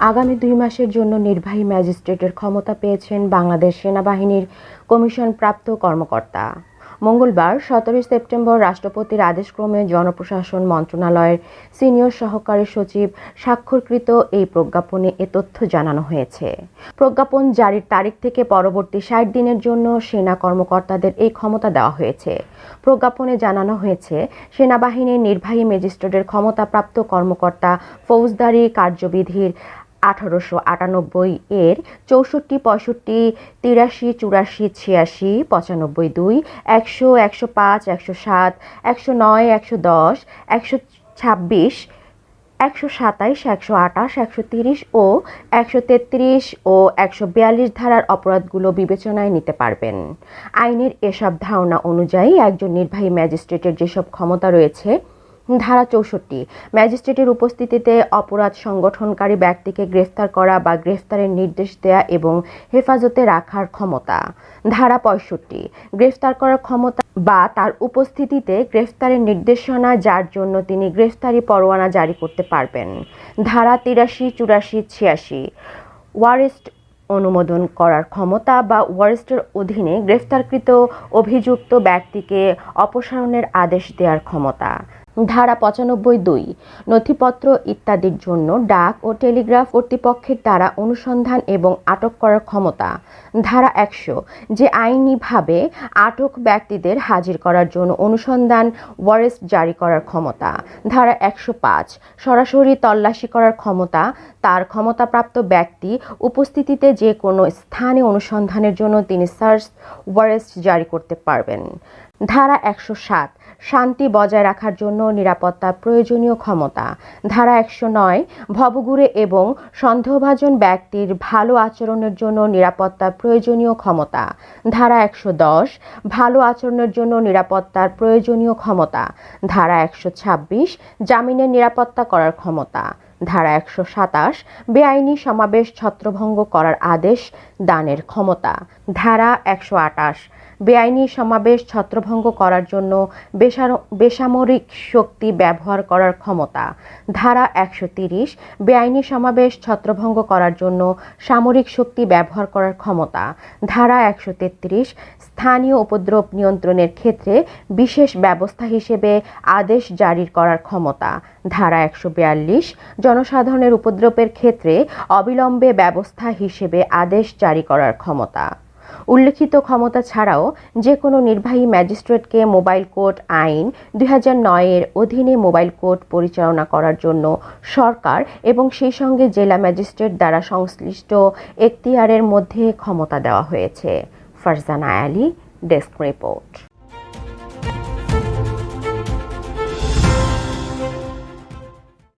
আগামী দুই মাসের জন্য নির্বাহী ম্যাজিস্ট্রেটের ক্ষমতা পেয়েছেন বাংলাদেশ সেনাবাহিনীর কমিশনপ্রাপ্ত কর্মকর্তা। মঙ্গলবার, সতেরোই সেপ্টেম্বর, রাষ্ট্রপতির আদেশক্রমে জনপ্রশাসন মন্ত্রণালয়ের সিনিয়র সহকারী সচিব স্বাক্ষরকৃত এই প্রজ্ঞাপনে এ তথ্য জানানো হয়েছে। প্রজ্ঞাপন জারির তারিখ থেকে পরবর্তী ষাট দিনের জন্য সেনা কর্মকর্তাদের এই ক্ষমতা দেওয়া হয়েছে। প্রজ্ঞাপনে জানানো হয়েছে, সেনাবাহিনীর নির্বাহী ম্যাজিস্ট্রেটের ক্ষমতাপ্রাপ্ত কর্মকর্তা ফৌজদারি কার্যবিধির আঠারোশো আটানব্বই এর চৌষট্টি, পঁয়ষট্টি, তিরাশি, চুরাশি, ছিয়াশি, পঁচানব্বই দুই, একশো একশো পাঁচ, একশো সাত, একশো নয়, একশো দশ, একশো ছাব্বিশ, একশো সাতাইশ, একশো আটাশ, একশো তিরিশ ও একশো তেত্রিশ ও একশো বিয়াল্লিশ ধারার অপরাধগুলো বিবেচনায় নিতে পারবেন। আইনের এসব ধারণা অনুযায়ী একজন নির্বাহী ম্যাজিস্ট্রেটের যেসব ক্ষমতা রয়েছে ধারা চৌষট্টি। ম্যাজিস্ট্রেটের উপস্থিতিতে অপরাধ সংগঠনকারী ব্যক্তিকে গ্রেফতার করা বা গ্রেফতারের নির্দেশ দেয়া এবং হেফাজতে রাখার ক্ষমতা। ধারা পঁয়ষট্টি। গ্রেফতার করার ক্ষমতা বা তার উপস্থিতিতে গ্রেফতারের নির্দেশনা, যার জন্য তিনি গ্রেফতারি পরোয়ানা জারি করতে পারবেন। ধারা তিরাশি, চুরাশি, ছিয়াশি। ওয়ারেস্ট অনুমোদন করার ক্ষমতা বা ওয়ারেস্টের অধীনে গ্রেফতারকৃত অভিযুক্ত ব্যক্তিকে অপসারণের আদেশ দেওয়ার ক্ষমতা। ধারা পঁচানব্বই দুই, নথিপত্র ইত্যাদির জন্য ডাক ও টেলিগ্রাফ কর্তৃপক্ষের দ্বারা অনুসন্ধান এবং আটক করার ক্ষমতা। ধারা একশো, যে আইনিভাবে আটক ব্যক্তিদের হাজির করার জন্য অনুসন্ধান ওয়ারেস্ট জারি করার ক্ষমতা। ধারা একশো পাঁচ, সরাসরি তল্লাশি করার ক্ষমতা, তার ক্ষমতাপ্রাপ্ত ব্যক্তি উপস্থিতিতে যে কোনো স্থানে অনুসন্ধানের জন্য তিনি সার্চ ওয়ারেস্ট জারি করতে পারবেন। ধারা একশো সাত, শান্তি বজায় রাখার জন্য নিরাপত্তা প্রয়োজনীয় ক্ষমতা। ধারা একশো নয়, ভবঘুরে এবং সন্দেহভাজন ব্যক্তির ভালো আচরণের জন্য নিরাপত্তা প্রয়োজনীয় ক্ষমতা। ধারা একশো দশ, ভালো আচরণের জন্য নিরাপত্তার প্রয়োজনীয় ক্ষমতা। ধারা একশো ছাব্বিশ, জামিনের নিরাপত্তা করার ক্ষমতা। ধারা একশো সাতাশ, বেআইনি সমাবেশ ছত্রভঙ্গ করার আদেশ দানের ক্ষমতা। ধারা একশো আটাশ বেআইনি সমাবেশ ছত্রভঙ্গ করার জন্য বেসামরিক শক্তি ব্যবহার করার ক্ষমতা। ধারা একশো তিরিশ, বেআইনি সমাবেশ ছত্রভঙ্গ করার জন্য সামরিক শক্তি ব্যবহার করার ক্ষমতা। ধারা একশো তেত্রিশ, স্থানীয় উপদ্রব নিয়ন্ত্রণের ক্ষেত্রে বিশেষ ব্যবস্থা হিসেবে আদেশ জারি করার ক্ষমতা। ধারা একশো বিয়াল্লিশ, জনসাধারণের উপদ্রবের ক্ষেত্রে অবিলম্বে ব্যবস্থা হিসেবে আদেশ জারি করার ক্ষমতা। উল্লেখিত ক্ষমতা ছাড়াও যে কোনো নির্বাহী ম্যাজিস্ট্রেটকে মোবাইল কোর্ট আইন, দুই এর অধীনে মোবাইল কোর্ট পরিচালনা করার জন্য সরকার এবং সেই সঙ্গে জেলা ম্যাজিস্ট্রেট দ্বারা সংশ্লিষ্ট এখতিয়ারের মধ্যে ক্ষমতা দেওয়া হয়েছে। Farzana Ali, desk report.